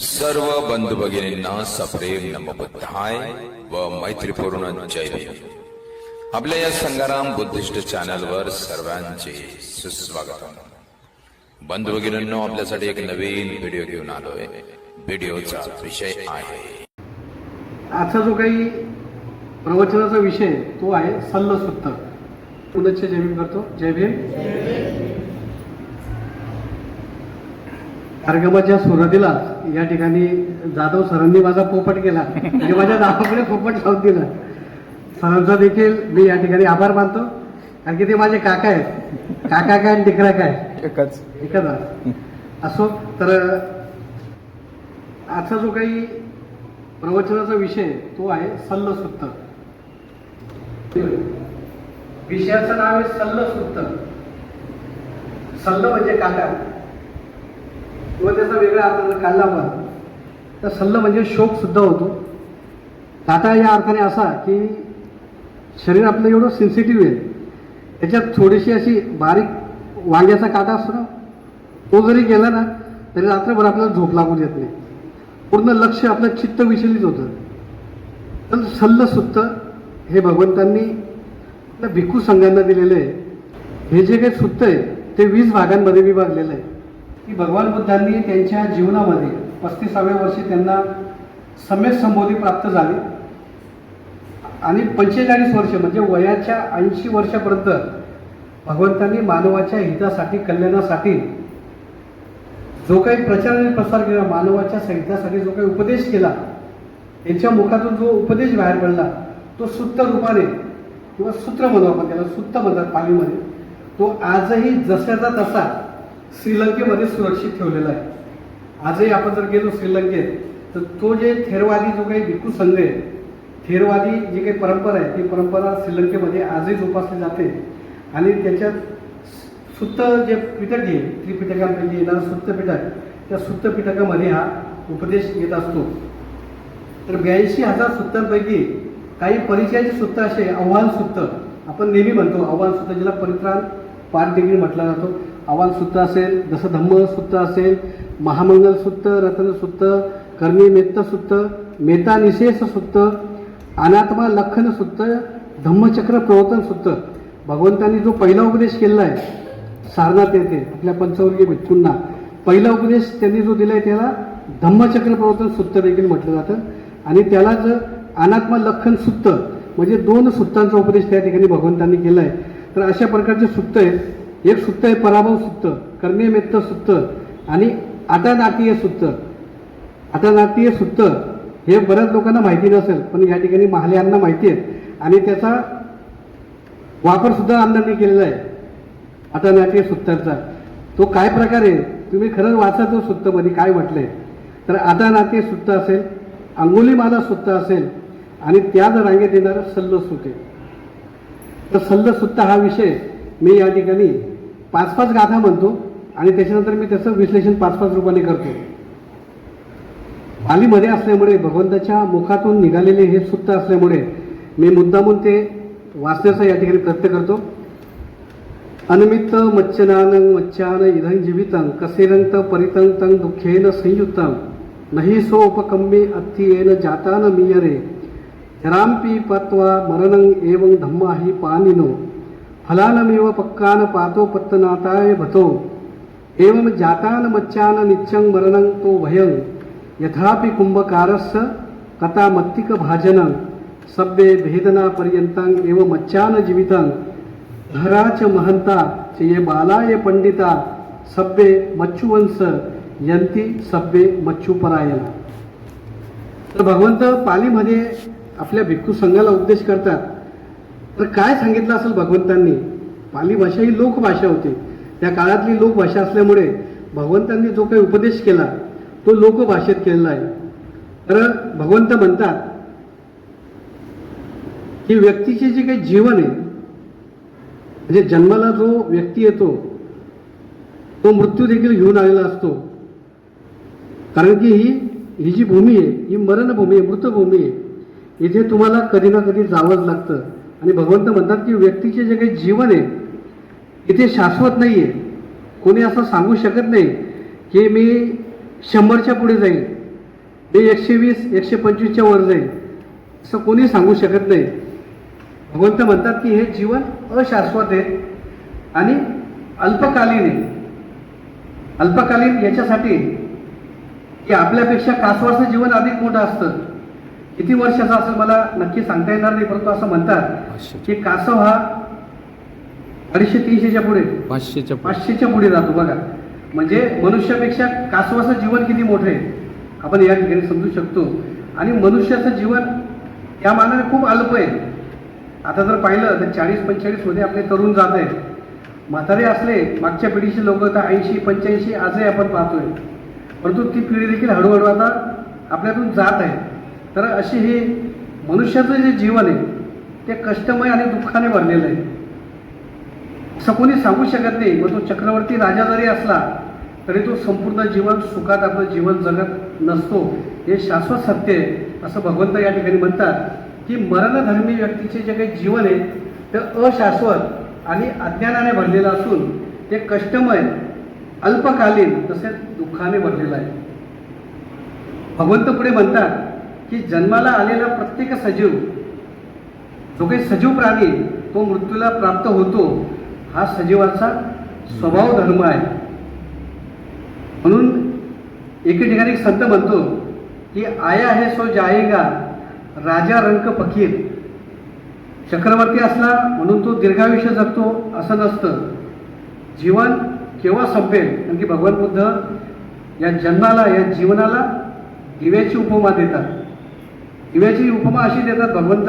सर्व बंधू भगिनींना सप्रेम नमबुद्धाय व मैत्रीपूर्ण जय भीम. आपल्या या संगाराम बुद्धिस्ट चॅनल वर सर्वांचे सुस्वागत बंधू भगिनींनो आपल्यासाठी एक नवीन व्हिडिओ घेऊन आलोय. व्हिडिओचा विषय आहे. आजचा जो काही प्रवचनाचा विषय तो आहे सल्लसुत्त पुनश्च जय भीम करतो. जय भीम. कार्यक्रमाच्या सुरुवातीला या ठिकाणी जाधव सरांनी माझा पोपट केला. म्हणजे माझ्या नावाकडे पोपट लावून दिला. सरांचा देखील मी या ठिकाणी आभार मानतो. कारण की ते माझे काका आहेत. काका काय आणि टिकरा काय? एकच. एकच. असो तर आजचा जो काही प्रवचनाचा विषय तो आहे सल्लसुत्त विषयाचं नाव आहे सल्लसुत्त सल्ल म्हणजे काका. किंवा त्याचा वेगळा अर्थ काढला आपण तर सल्ल म्हणजे शोक सुद्धा होतो. काटा या अर्थाने असा की शरीर आपलं एवढं सेन्सिटिव्ह आहे. त्याच्यात थोडीशी अशी बारीक वांग्याचा काटा असतो ना तो जरी गेला ना तरी रात्रभर आपल्याला झोप लागू देत नाही. पूर्ण लक्ष आपलं चित्त विचलित होतं. तर सल्ल सुत्त हे भगवंतांनी आपल्या भिक्खू संघांना दिलेलं आहे. हे जे काही सुत्त आहे ते वीस भागांमध्ये विभागलेलं आहे. की भगवान बुद्धांनी त्यांच्या जीवनामध्ये पस्तीसाव्या वर्षी त्यांना सम्यक संबोधी प्राप्त झाली. आणि पंचेचाळीस वर्ष म्हणजे वयाच्या ऐंशी वर्षापर्यंत भगवंतांनी मानवाच्या हितासाठी कल्याणासाठी जो काही प्रचार आणि प्रसार केला मानवाच्या हितासाठी जो काही उपदेश केला त्यांच्या मुखातून जो उपदेश बाहेर पडला तो सुत्त रूपाने किंवा सूत्र म्हणू आपण त्याला सुत्त म्हणतात पालीमध्ये तो आजही जशाचा तसा श्रीलंकेमध्ये सुरक्षित ठेवलेला आहे. आजही आपण जर गेलो श्रीलंकेत तर तो जे थेरवादी जो काही भिक्खू संघ आहे थेरवादी जी काही परंपरा आहे ती परंपरा श्रीलंकेमध्ये आजही जोपासली जाते. आणि त्याच्यात सुत्त जे पिटक आहे त्रिपिटकांपैकी येणारं सुत्तपीठक त्या सुत्तपिटकमध्ये हा उपदेश येत असतो. तर ब्याऐंशी हजार सुत्तांपैकी काही परिचयाची सुत्त असे आव्हान सुत्त आपण नेहमी म्हणतो आव्हान सुत्त ज्याला परित्राण पाठ देखील म्हटला जातो. आव्हान असेल जसं धम्मसुत्त असेल महामंगल सुत्त रतन सुत्त कर्मी मेत्त अनात्मा लखन सुत्त धम्मचक्र प्रवर्तन सुत्त भगवंतांनी जो पहिला उपदेश केलेला आहे सारनाथ येथे आपल्या पंचवर्गीय भिक्खूंना पहिला उपदेश त्यांनी जो दिला आहे त्याला धम्मचक्र प्रवर्तन सुत्त देखील म्हटलं जातं. आणि त्यालाच अनात्मा लखन सुत्त म्हणजे दोन सुत्तांचा उपदेश त्या ठिकाणी भगवंतांनी केला आहे तर अशा प्रकारचे सुत्त आहेत. एक सुत्त आहे पराभव सुत्त कर्मेमेत्त सुत्त आणि आटानाटीय सुत्त. आटानाटीय सुत्त हे बऱ्याच लोकांना माहिती नसेल पण या ठिकाणी महाल्यांना माहिती आहे. आणि त्याचा वापरसुद्धा सुद्धा केलेला आहे आता नाट्य सुत्तांचा. तो काय प्रकार आहे तुम्ही खरंच वाचा तो सुत्तमध्ये काय म्हटलंय. तर आता नाट्य सुत्त असेल अंगुलीमाला सुत्त असेल आणि त्याच रांगेत येणारं सल्ल सुत आहे तर सल्ल हा विषय मी या ठिकाणी पाच पाच गाथा म्हणतो आणि त्याच्यानंतर मी त्याचं विश्लेषण पाच पाच रूपाने करतो. बालीमध्ये असल्यामुळे भगवंताच्या मुखातून निघालेले हे सुत्त असल्यामुळे मी मुद्दामून ते वाचण्याचा या ठिकाणी प्रयत्न करतो. अनमित्त मच्छनान मच्छान इधन जीवितं कसेरंत परितं तं दुःखेन संयुक्तं नहि सोपकम्मे अत्थियेन जातान मीयरे हराम्पी पत्वा मरणं एवं धम्मा हि पानिनो फलानमेव पक्कान पातो पत्तनाताय भतो एवं जातान मच्चान नित्यं मरणं तो भयं यथापि कुंभकारस्य कथा मत्तिक भाजनं। सभ्ये भेदनापर्यन्तं एव मच्चान जीवितं। धराच महंता ये बालाय पंडिता सभ्ये मच्छुवंश यंती सभ्ये मच्छुपरायण तर भगवंत पालीमध्ये आपल्या भिक्खू संघाला उपदेश करतात तर काय सांगितलं असेल भगवंतांनी? पाली भाषा ही लोकभाषा होती. त्या काळातली लोकभाषा असल्यामुळे भगवंतांनी जो काही उपदेश केला तो लोकभाषेत केलेला आहे. तर भगवंत म्हणतात की व्यक्तीचे जे काही जीवन आहे म्हणजे जन्माला जो व्यक्ती येतो तो मृत्यू देखील घेऊन आलेला असतो. कारण की ही ही जी भूमी आहे ही मरणभूमी आहे मृतभूमी आहे. इथे तुम्हाला कधी ना कधी जावंच लागतं. आणि भगवंत म्हणतात की व्यक्तीचे जे काही जीवन आहे इथे शाश्वत नाही आहे कोणी असं सांगू शकत नाही की मी शंभरच्या पुढे जाईल मी एकशे वीस एकशे पंचवीसच्या वर जाईल असं कोणी सांगू शकत नाही. भगवंत म्हणतात की हे जीवन अशाश्वत आहे आणि अल्पकालीन आहे. अल्पकालीन याच्यासाठी की आपल्यापेक्षा कासवाचं जीवन अधिक मोठं असतं. किती वर्षाचं असेल मला नक्की सांगता येणार नाही परंतु असं म्हणतात की कासव हा अडीचशे तीनशेच्या पुढे. पाचशेच्या पाचशेच्या पुढे जातो बघा. म्हणजे मनुष्यापेक्षा कासवाचं जीवन किती मोठं आहे आपण या ठिकाणी समजू शकतो. आणि मनुष्याचं जीवन या मानाने खूप अल्प आहे. आता जर पाहिलं तर चाळीस पंचेचाळीसमध्ये आपले तरुण जात आहेत. म्हातारे असले मागच्या पिढीची लोक तर ऐंशी पंच्याऐंशी आजही आपण पाहतोय. परंतु ती पिढी देखील हळूहळू आता आपल्यातून जात आहे. तर अशी ही मनुष्याचं जे जीवन आहे ते कष्टमय आणि दुःखाने भरलेलं आहे. असं कोणी सांगू शकत नाही मग तो चक्रवर्ती राजा जरी असला तरी तो संपूर्ण जीवन सुखात आपलं जीवन जगत नसतो. हे शाश्वत सत्य आहे असं भगवंत या ठिकाणी म्हणतात की मरणधर्मी व्यक्तीचे जे काही जीवन आहे ते अशाश्वत आणि अज्ञानाने भरलेलं असून ते कष्टमय अल्पकालीन तसेच दुःखाने भरलेलं आहे. भगवंत पुढे म्हणतात की जन्माला आलेला प्रत्येक सजीव जो काही सजीव प्राणी तो मृत्यूला प्राप्त होतो हा सजीवाचा स्वभाव धर्म आहे. म्हणून एके ठिकाणी एक संत म्हणतो की आया हे सो जायगा राजा रंक फकीर. चक्रवर्ती असला म्हणून तो दीर्घायुष्य जगतो असं नसतं. जीवन केव्हा संपेल? कारण की भगवान बुद्ध या जन्माला या जीवनाला दिव्याची उपमा देतात. दिव्याची उपमा अशी देतात भगवंत.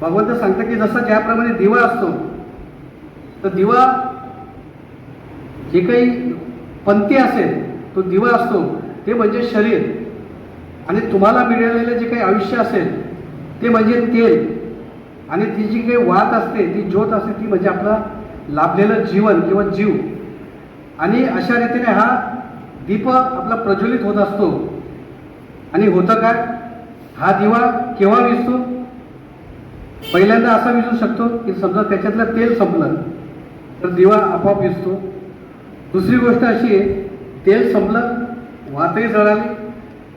भगवंत सांगतं की जसं ज्याप्रमाणे दिवा असतो तर दिवा जे काही पंथी असेल तो दिवा असतो. ते म्हणजे शरीर. आणि तुम्हाला मिळालेलं जे काही आयुष्य असेल ते म्हणजे तेल. आणि ती जी काही वात असते ती ज्योत असते ती म्हणजे आपला लाभलेलं जीवन किंवा जीव. आणि अशा रीतीने हा दीप आपला प्रज्वलित होत असतो. आणि होतं काय? हा दिवा केव्हा विजतो पहिल्यांदा असा विजू शकतो की समजा त्याच्यातलं तेल संपलं तर दिवा आपोआप विजतो दुसरी गोष्ट अशी आहे तेल संपलं वातही जळाली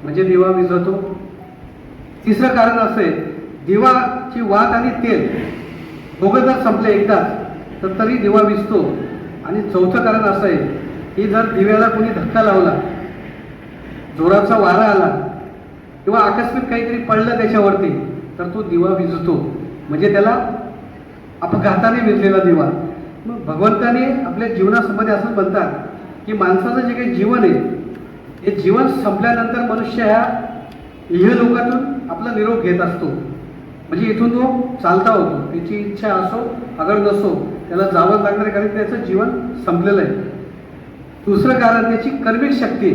म्हणजे दिवा विझतो तिसरं कारण असं आहे दिवाची वात आणि तेल दोघं जर संपले एकदाच तर तरी दिवा विजतो आणि चौथं कारण असं आहे की जर दिव्याला कोणी धक्का लावला जोराचा वारा आला किंवा आकस्मिक काहीतरी पडलं त्याच्यावरती तर तो दिवा विजतो. म्हणजे त्याला अपघाताने विजलेला दिवा. मग भगवंताने आपल्या जीवनासंबंधी असं म्हणतात की माणसाचं जे काही जीवन आहे हे जीवन संपल्यानंतर मनुष्य ह्या इहलोकातून आपला निरोप घेत असतो. म्हणजे इथून तो चालता होतो. त्याची इच्छा असो अगर नसो त्याला जावं लागणार कारण त्याचं जीवन संपलेलं आहे. दुसरं कारण त्याची कर्मिक शक्ती.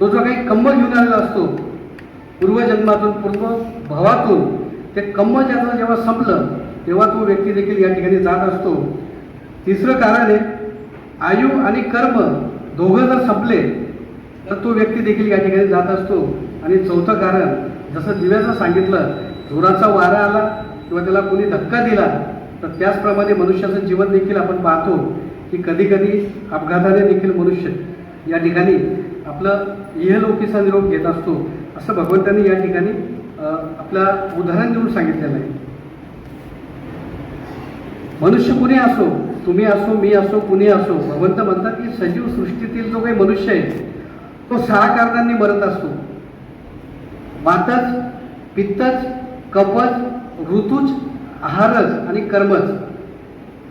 तो जो काही कंब घेऊन आलेला असतो पूर्वजन्मातून पूर्व भावातून ते कम्मजन्म जेव्हा संपलं तेव्हा तो व्यक्ती देखील या ठिकाणी जात असतो. तिसरं कारण आहे आयु आणि कर्म दोघं जर संपले तर तो व्यक्ती देखील या ठिकाणी जात असतो. आणि चौथं कारण जसं दिव्याचं सांगितलं जोराचा वारा आला किंवा त्याला कोणी धक्का दिला तर त्याचप्रमाणे मनुष्याचं जीवन देखील आपण पाहतो की कधी कधी अपघाताने देखील मनुष्य या ठिकाणी आपलं इहलोकीचा निरोप घेत असतो. असं भगवंतांनी या ठिकाणी आपला आपलं उदाहरण देऊन सांगितलेलं आहे. मनुष्य कुणी असो तुम्ही असो मी असो कुणी असो भगवंत म्हणतात की सजीव सृष्टीतील जो काही मनुष्य आहे तो सहा कारणांनी मरत असतो. वातच पित्तच कपच ऋतूच आहारच आणि कर्मच.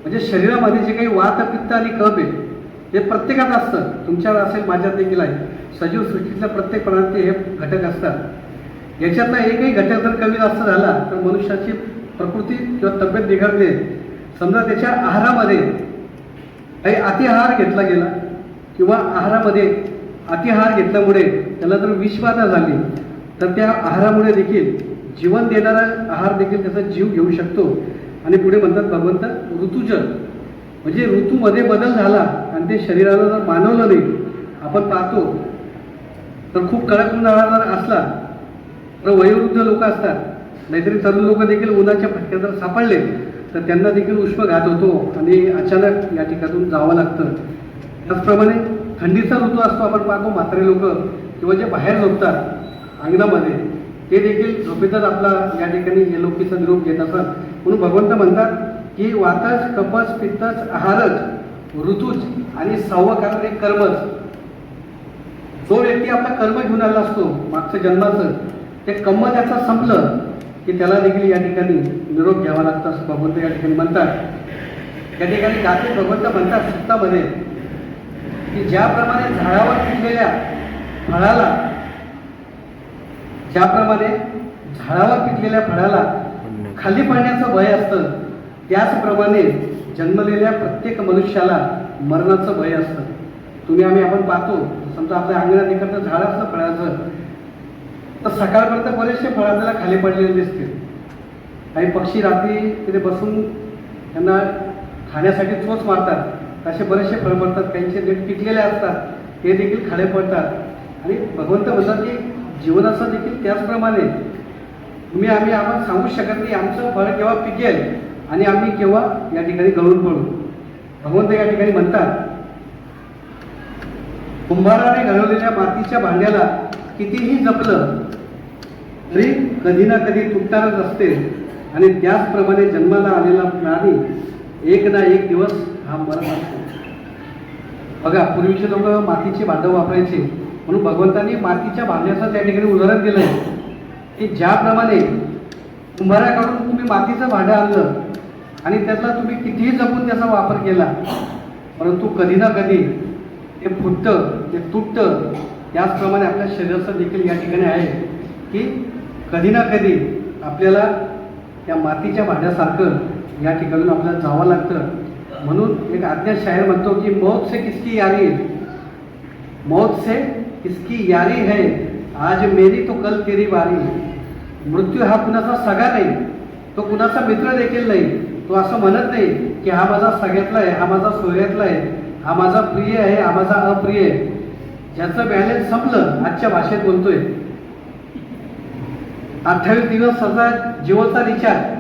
म्हणजे शरीरामध्ये जे काही वात पित्त आणि कप आहे हे प्रत्येकात असतं. तुमच्यावर असेल माझ्यात देखील आहे. सजीव सृष्टीतल्या प्रत्येक प्राण्यात हे घटक असतात. याच्यातला एकही घटक जर कमी जास्त झाला तर मनुष्याची प्रकृती किंवा तब्येत बिघडते. समजा त्याच्या आहारामध्ये काही अतिहार घेतला गेला किंवा आहारामध्ये अतिहार घेतल्यामुळे त्याला जर विषबाधा झाली तर त्या आहारामुळे देखील जीवन देणारा आहार देखील त्याचा जीव घेऊ शकतो. आणि पुढे म्हणतात भगवंत ऋतुजल. म्हणजे ऋतूमध्ये बदल झाला आणि ते शरीराला जर मानवलं नाही आपण पाहतो तर खूप कडक उन्हाळा जर असला तर वयोवृद्ध लोक असतात. नाहीतरी तरुण लोक देखील उन्हाच्या फटक्यात जर सापडले तर त्यांना देखील उष्मघात होतो आणि अचानक या ठिकाणून जावं लागतं. त्याचप्रमाणे थंडीचा ऋतू असतो आपण पाहतो म्हातारे लोक किंवा जे बाहेर झोपतात अंगणामध्ये ते देखील झोपेतच आपला या ठिकाणी येलोकीचा निरोप घेत असतात. म्हणून भगवंत म्हणतात की वातच कपच पित्तच आहारच ऋतूच आणि सहावं कारण एक कर्मच. जो व्यक्ती आपला कर्म घेऊन आला असतो मागच्या जन्माचं ते कर्म त्याचं संपलं की त्याला देखील या ठिकाणी निरोप घ्यावा लागतो असं भगवंत या ठिकाणी म्हणतात. या ठिकाणी गाते भगवंत म्हणतात सुत्तामध्ये की ज्याप्रमाणे झाडावर पिकलेल्या फळाला ज्याप्रमाणे झाडावर पिकलेल्या फळाला खाली पडण्याचं भय असतं त्याचप्रमाणे जन्मलेल्या प्रत्येक मनुष्याला मरणाचं भय असतं. तुम्ही आम्ही आपण पाहतो समजा आपल्या अंगणात एखादं झाड असतं फळाचं तर सकाळपर्यंत बरेचसे फळ आपल्याला खाली पडलेले दिसतील. काही पक्षी रात्री तिथे बसून त्यांना खाण्यासाठी चोच मारतात. असे बरेचसे फळ पडतात. त्यांचे नीट पिकलेले असतात. ते देखील खाले पडतात. आणि भगवंत म्हणतात की जीवनाचं देखील त्याचप्रमाणे. तुम्ही आम्ही आपण सांगू शकत नाही आमचं फळ केव्हा पिकेल. आणि आम्ही केव्हा या ठिकाणी गळून पडू? भगवंत या ठिकाणी म्हणतात कुंभाराने घडवलेल्या मातीच्या भांड्याला कितीही जपलं तरी कधी ना कधी तुटणारच असते. आणि त्याचप्रमाणे जन्माला आलेला प्राणी एक ना एक दिवस हा मरत असतो. बघा पूर्वीचे लोक मातीचे भांडं वापरायचे. म्हणून भगवंतांनी मातीच्या भांड्याचं त्या ठिकाणी उदाहरण दिलंय. की ज्याप्रमाणे कुंभाराकडून तुम्ही मातीचं भांडं आणलं आणि त्यातला तुम्ही कितीही जपून त्याचा वापर केला परंतु कधी ना कधी ते फुटतं ते तुटतं. त्याचप्रमाणे आपल्या शरीराचं देखील या ठिकाणी आहे की कधी ना कधी आपल्याला त्या मातीच्या भांड्यासारखं या ठिकाणून आपल्याला जावं लागतं. म्हणून एक आज्ञा शायर म्हणतो की मौत से किसकी यारी? मौत से किसकी यारी है? आज मेरी तो कल तेरी वारी मृत्यू हा कुणाचा सगा नाही. तो कुणाचा मित्र देखील नाही. तो असं म्हणत नाही की हा माझा सगळ्यातला आहे हा माझा सोयऱ्यातला आहे हा माझा प्रिय आहे हा माझा अप्रिय आहे. ज्याचं बॅलन्स संपलं आजच्या भाषेत बोलतोय. अठ्ठावीस दिवस समजा जिओचा रिचार्ज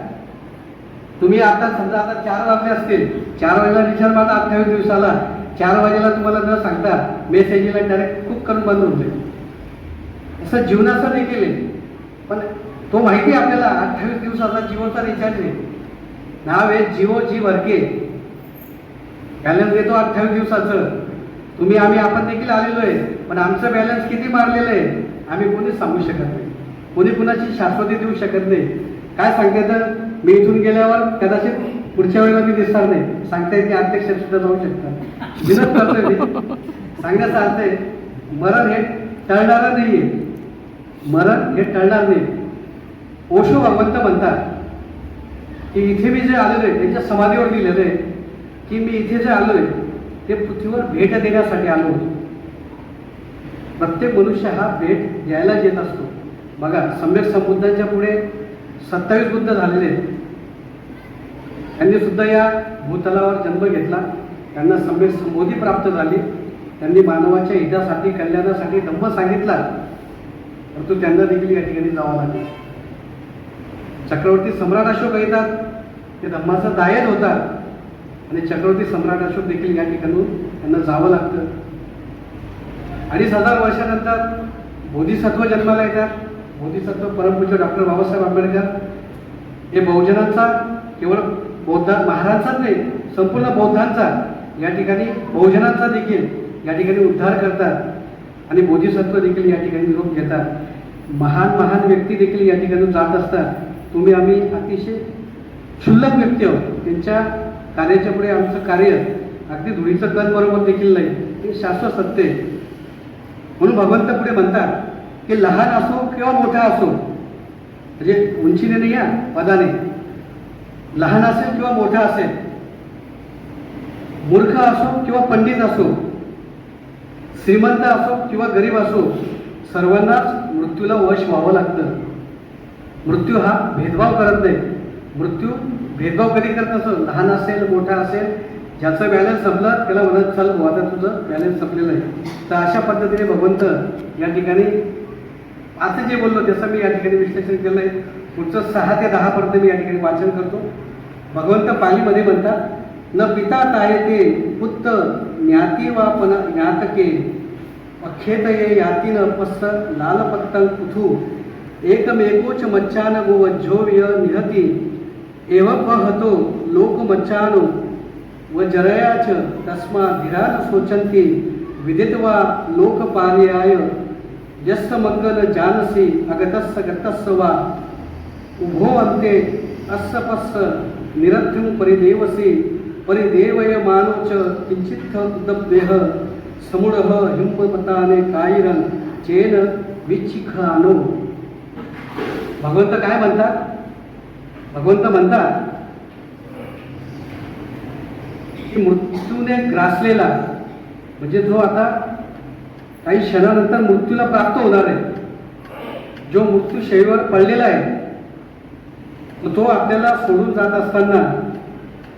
तुम्ही आता समजा आता चार वाजले असतील. चार वाजेला रिचार्ज माझा अठ्ठावीस दिवसाला. चार वाजेला तुम्हाला न सांगता मेसेजला डायरेक्ट खूप करून बंद होते असं जीवनाचं देखील आहे. पण तो माहिती आहे आपल्याला. अठ्ठावीस दिवसाचा जिओचा रिचार्ज आहे नाव आहे जिओ जी वर्गे. बॅलन्स देतो अठ्ठावीस दिवसाचं. तुम्ही आम्ही आपण देखील आलेलो आहे. पण आमचं बॅलन्स किती मारलेलं आहे आम्ही कोणीच सांगू शकत नाही. कोणी कुणाची शाश्वती देऊ शकत नाही. काय सांगते तर मी इथून गेल्यावर कदाचित पुढच्या वेळेला मी दिसणार नाही. सांगता येते अध्यक्ष सुद्धा जाऊ शकतात. विनंत करतोय मी. सांगण्याचा अर्थ आहे मरण हे टळणारं नाही आहे मरण हे टळणार नाही. ओशो भगवंत म्हणतात की इथे मी जे आलेलो आहे त्यांच्या समाधीवर लिहिलेलं आहे की मी इथे जे आलो आहे ते पृथ्वीवर भेट देण्यासाठी आलो होतो. प्रत्येक मनुष्य हा भेट द्यायला येत असतो. बघा सम्यक संबुद्धांच्या पुढे सत्तावीस बुद्ध झालेले आहेत. त्यांनी सुद्धा या भूतलावर जन्म घेतला. त्यांना सम्यक संबोधी प्राप्त झाली. त्यांनी मानवाच्या हितासाठी कल्याणासाठी धम्म सांगितला. परंतु त्यांना देखील या ठिकाणी जावं लागेल. चक्रवर्ती सम्राट अशोक येतात. ते धम्माचा दायन होता आणि चक्रवर्ती सम्राट अशोक देखील या ठिकाणून त्यांना जावं लागतं. अडीच हजार वर्षानंतर बोधिसत्व जन्माला येतात. बोधिसत्व परमपूज्य डॉक्टर बाबासाहेब आंबेडकर. हे बहुजनांचा केवळ बौद्धा महाराजांचाच नाही संपूर्ण बौद्धांचा या ठिकाणी बहुजनांचा देखील या ठिकाणी उद्धार करतात. आणि बोधिसत्व देखील या ठिकाणी निरोप घेतात. महान महान व्यक्ती देखील या ठिकाणी जात असतात. तुम्ही आम्ही अतिशय क्षुल्लक व्यक्ती आहोत. त्यांच्या कार्याच्या पुढे आमचं कार्य अगदी धुळीचं कण बरोबर देखील नाही हे शाश्वत सत्य आहे. म्हणून भगवंत पुढे म्हणतात की लहान असो किंवा मोठा असो म्हणजे उंचीने नाही या पदाने. लहान असेल किंवा मोठा असेल मूर्ख असो किंवा पंडित असो श्रीमंत असो किंवा गरीब असो सर्वांनाच मृत्यूला वश व्हावं लागतं. मृत्यू हा भेदभाव करत नाही. मृत्यू भेदभाव कधी करत नसतो. लहान असेल मोठा असेल ज्याचं बॅलन्स संपलं त्याला म्हणत चाल आता तुझं बॅलन्स संपलेलं आहे. तर अशा पद्धतीने भगवंत या ठिकाणी आता जे बोललो त्याचं मी या ठिकाणी विश्लेषण केलं आहे पुढचं सहा ते दहापर्यंत मी या ठिकाणी वाचन करतो. भगवंत पालीमध्ये म्हणतात न पिता ताये ते पुत्त ज्ञाती वा पण ज्ञातके अखेत ये यातीन पस्त लाल कुथू. एकमेकोच मच्चान गोवज्जोव्य निहती। एव पहतो लोक मच्चानो। व जरयाच तस्मा धीरान शोचंती विदित्वा लोकपालयाय यस्स मंगल जानसी अगतस्स गतस्स वा। उभो अन्ते अस्य पस्स निरथ्युं परिदेवसी। परिदेवय मानोच किंचित्थ उदब्देह। समुडह हिंपमताने कायिरं चेन विचिखानो भगवंत काय म्हणतात? भगवंत म्हणतात की मृत्यूने ग्रासलेला म्हणजे जो आता काही क्षणानंतर मृत्यूला प्राप्त होणार आहे जो मृत्यू शैवर पडलेला आहे तो आपल्याला सोडून जात असताना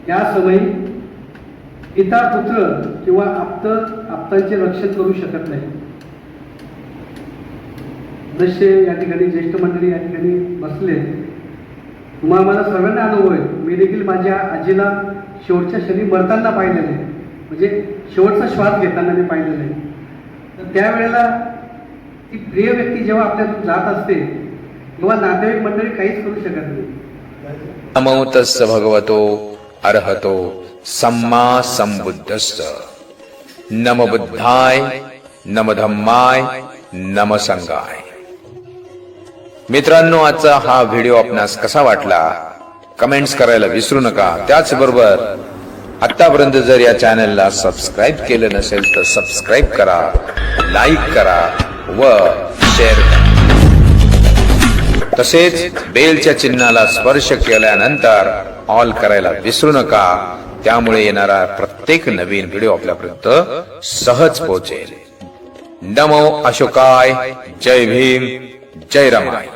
या समयी पिता पुत्र किंवा आप्त आप्तांचे रक्षण करू शकत नाही. जसे या ठिकाणी ज्येष्ठ मंडळी या ठिकाणी बसले तुम्हा आम्हाला सर्वांना अनुभव आहे. मी देखील माझ्या आजीला शेवटच्या क्षणी मरताना पाहिलेलं आहे. म्हणजे शेवटचा श्वास घेताना मी पाहिलेलं आहे. तर त्यावेळेला ती प्रिय व्यक्ती जेव्हा आपल्यातून जात असते तेव्हा नातेवाईक मंडळी काहीच करू शकत नाही. नमो भगवतो अर्हतो सम्मा संबुद्धस्त नम बुद्धाय नम धम्माय नम संगाय। मित्रांनो आजचा हा व्हिडिओ आपणास कसा वाटला? कमेंट्स करायला विसरू नका. त्याचबरोबर आतापर्यंत जर या चॅनलला सबस्क्राईब केलं नसेल तर सबस्क्राईब करा लाईक करा व शेअर करा. तसेच बेलच्या चिन्हाला स्पर्श केल्यानंतर ऑल करायला विसरू नका. त्यामुळे येणारा प्रत्येक नवीन व्हिडिओ आपल्यापर्यंत सहज पोहोचेल. नमो अशोकाय. जय भीम. जय रमाय.